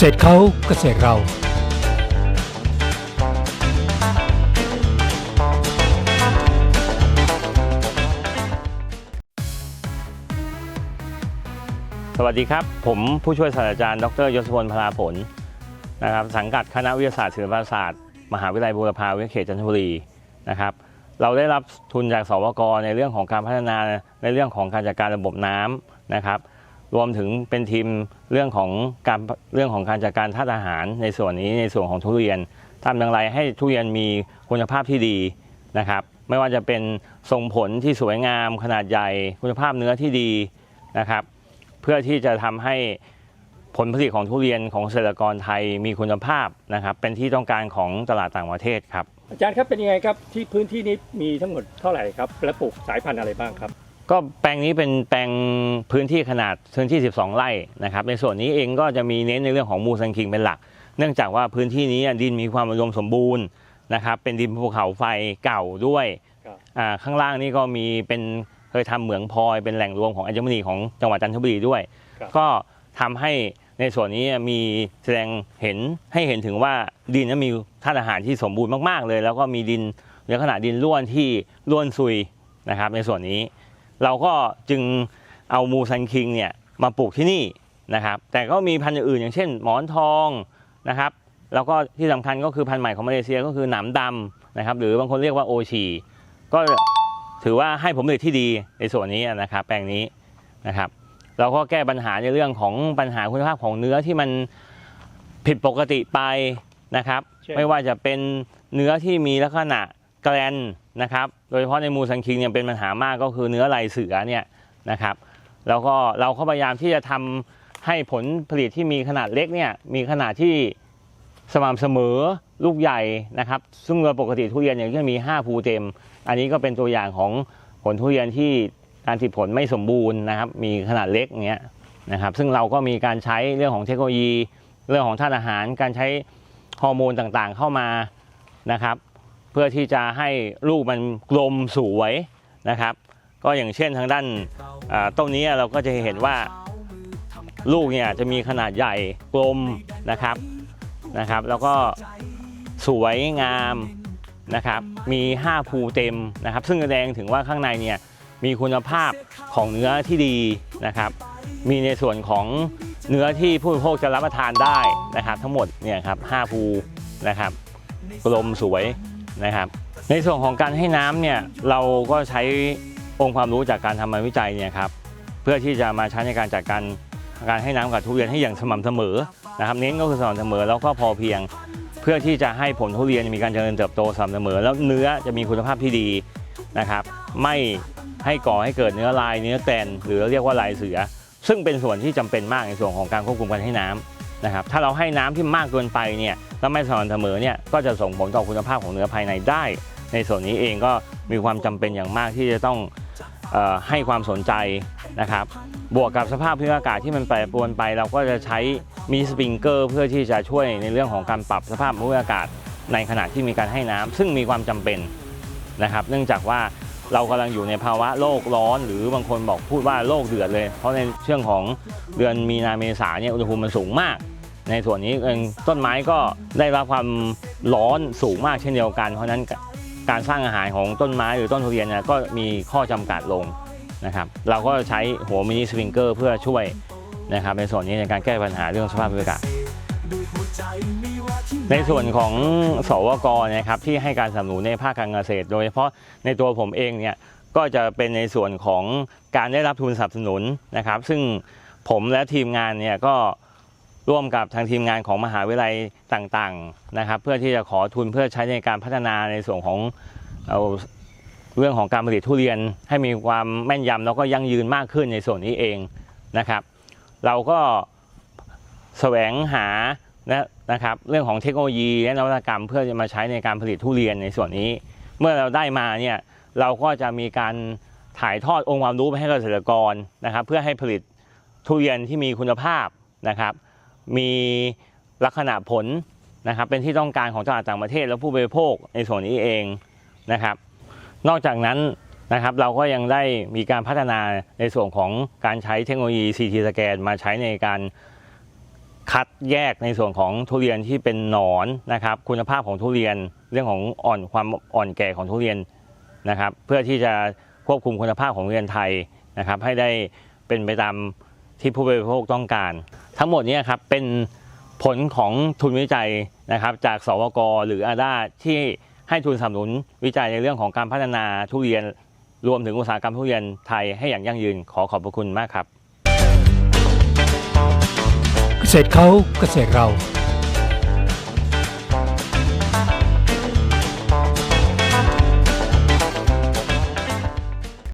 ษตรเขาเกษตรเราสวัสดีครับ ผมผู้ช่วยศาสตราจารย์ดรยศพลพลาผลนะครับสังกัดคณะวิทยาศาสตร์ศิลปศาสตร์ มหาวิทยาลัยบูรพาวิทยาเขตจันทบุรีนะครับเราได้รับทุนจากสวกในเรื่องของการพัฒนาในเรื่องของการจัดการระบบน้ำนะครับ รวมถึงเป็นทีมเรื่องของการเรื่องของการจัดการท่าตุอาหารในส่วนนี้ในส่วนของทุเรียนทำอย่างไรให้ทุเรียนมีคุณภาพที่ดีนะครับไม่ว่าจะเป็นทรงผลที่สวยงามขนาดใหญ่คุณภาพเนื้อที่ดีนะครับ เพื่อที่จะทำให้ผลผลิตของทุเรียนของเกษตรกรไทยมีคุณภาพนะครับ เป็นที่ต้องการของตลาดต่างประเทศครับอาจารย์ครับเป็นยังไงครับที่พื้นที่นี้มีทั้งหมดเท่าไหร่ครับและปลูกสายพันธุ์อะไรบ้างครับ ก็แปลงนี้เป็นแปลงพื้นที่ขนาดพื้นที่ 12 ไร่นะครับ ในส่วนนี้เองก็จะมีเน้นในเรื่องของมูซันคิงเป็นหลัก เนื่องจากว่าพื้นที่นี้ดินมีความอุดมสมบูรณ์นะครับ เป็นดินภูเขาไฟเก่าด้วยครับอ่าข้างล่างนี่ก็มีเป็นเคยทำเหมืองพลอยเป็นแหล่งรวมของอัญมณีของจังหวัดจันทบุรีด้วยครับก็ทำให้ในส่วนนี้มีแสดงเห็นให้เห็นถึงว่าดินนั้นมีธาตุอาหารที่สมบูรณ์มากๆเลย แล้วก็มีดินลักษณะดินร่วนที่ร่วนซุยนะครับ ในส่วนนี้ เราก็จึงเอามูซันคิงเนี่ยมาปลูกที่นี่นะครับ แต่ก็มีพันธุ์อื่นๆอย่างเช่น หมอนทองนะครับ แล้วก็ที่สำคัญก็คือพันธุ์ใหม่ของมาเลเซียก็คือหนามดำนะครับ หรือบางคนเรียกว่าโอชีก็ถือว่าให้ผลผลิตที่ดีในส่วนนี้นะครับ แปลงนี้นะครับ เราก็แก้ปัญหาในเรื่องของปัญหาคุณภาพของเนื้อที่มันผิดปกติไปนะครับเช่นไม่ว่าจะเป็นเนื้อที่มีลักษณะ แกลนนะครับ โดยเฉพาะในมูซันคิงเนี่ยเป็นปัญหามากก็คือเนื้อลายเสือเนี่ยนะครับ แล้วก็เราก็พยายามที่จะทำให้ผลผลิตที่มีขนาดเล็กเนี่ยมีขนาดที่สม่ำเสมอลูกใหญ่นะครับ ซึ่งโดยปกติทุเรียนเนี่ยจะมี 5 ภูเต็ม อันนี้ก็เป็นตัวอย่างของผลทุเรียนที่การติดผลไม่สมบูรณ์นะครับ มีขนาดเล็กเงี้ยนะครับ ซึ่งเราก็มีการใช้เรื่องของเทคโนโลยี เรื่องของธาตุอาหาร การใช้ฮอร์โมนต่างๆเข้ามานะครับ เพื่อที่จะให้ลูกมันกลมสวยนะครับ ก็อย่างเช่นทางด้านต้นนี้เราก็จะเห็นว่าลูกเนี่ยจะมีขนาดใหญ่กลมนะครับนะครับ แล้วก็สวยงามนะครับมี 5 ภูเต็มนะครับ ซึ่งแสดงถึงว่าข้างในเนี่ยมีคุณภาพของเนื้อที่ดีนะครับ มีในส่วนของเนื้อที่ผู้บริโภคจะรับประทานได้นะครับ ทั้งหมดเนี่ยครับ5ภูนะครับกลมสวย นะครับ ในส่วนของการให้น้ำเนี่ยเราก็ใช้องค์ความรู้จากการทำงานวิจัยเนี่ยครับเพื่อที่จะมาใช้ในการจัดการการให้น้ำกับทุเรียนให้อย่างสม่ำเสมอนะครับเน้นก็คือสม่ำเสมอแล้วก็พอเพียง เพื่อที่จะให้ผลทุเรียนมีการเจริญเติบโตสม่ำเสมอ แล้วเนื้อจะมีคุณภาพที่ดีนะครับ ไม่ให้ก่อให้เกิดเนื้อลายเนื้อแกนหรือเรียกว่าลายเสือ ซึ่งเป็นส่วนที่จำเป็นมากในส่วนของการควบคุมการให้น้ำ นะครับถ้าเราให้น้ำที่มากเกินไปเนี่ยแล้วไม่สม่ำเสมอเนี่ยก็จะส่งผลต่อคุณภาพของเนื้อภายในได้ ในส่วนนี้เองก็มีความจำเป็นอย่างมากที่จะต้องออให้ความสนใจนะครับ บวกกับสภาพภูมิอากาศที่มันแปรปรวนไป เราก็จะใช้มีสปริงเกอร์เพื่อที่จะช่วยในเรื่องของการปรับสภาพภูมิอากาศ ในขณะที่มีการให้น้ำซึ่งมีความจำเป็นนะครับ เนื่องจากว่าเรากำลังอยู่ในภาวะโลกร้อน หรือบางคนบอกพูดว่าโลกเดือดเลย เพราะในช่วงของเดือนมีนาเมษาเนี่ยอุณหภูมิมันสูงมาก ในส่วนนี้เองต้นไม้ก็ได้รับความร้อนสูงมากเช่นเดียวกัน เพราะนั้นการสร้างอาหารของต้นไม้หรือต้นทุเรียนเนี่ยก็มีข้อจำกัดลงนะครับ เราก็ใช้หัวมินิสปริงเกอร์เพื่อช่วยนะครับในส่วนนี้ในการแก้ปัญหาเรื่องสภาพภูมิอากาศในส่วนของสวกนะครับที่ให้การสนับสนุนในภาคการเกษตร โดยเฉพาะในตัวผมเองเนี่ยก็จะเป็นในส่วนของการได้รับทุนสนับสนุนนะครับ ซึ่งผมและทีมงานเนี่ยก็ ร่วมกับทางทีมงานของมหาวิทยาลัยต่างๆนะครับ เพื่อที่จะขอทุนเพื่อใช้ในการพัฒนาในส่วนของเอาเรื่องของการผลิตทุเรียนให้มีความแม่นยำแล้วก็ยั่งยืนมากขึ้นในส่วนนี้เองนะครับ เราก็แสวงหานะนะครับเรื่องของเทคโนโลยีและนวัตกรรม เพื่อจะมาใช้ในการผลิตทุเรียนในส่วนนี้ เมื่อเราได้มาเนี่ยเราก็จะมีการถ่ายทอดองค์ความรู้ไปให้เกษตรกรนะครับ เพื่อให้ผลิตทุเรียนที่มีคุณภาพนะครับ มีลักษณะผลนะครับ เป็นที่ต้องการของตลาดต่างประเทศและผู้บริโภคในส่วนนี้เองนะครับ นอกจากนั้นนะครับเราก็ยังได้มีการพัฒนาในส่วนของการใช้เทคโนโลยี CT สแกนมาใช้ในการคัดแยกในส่วนของทุเรียนที่เป็นหนอนนะครับ คุณภาพของทุเรียนเรื่องของอ่อนความอ่อนแก่ของทุเรียนนะครับ เพื่อที่จะควบคุมคุณภาพของทุเรียนไทยนะครับ ให้ได้เป็นไปตามที่ผู้บริโภคต้องการ ทั้งหมดนี้ครับเป็นผลของทุนวิจัยนะครับ จากสวกหรืออาดาที่ให้ทุนสนับสนุนวิจัยในเรื่องของการพัฒนาทุเรียนรวมถึงอุตสาหกรรมทุเรียนไทยให้อย่างยั่งยืนขอขอบพระคุณมากครับ เกษตรเขาเกษตรเรา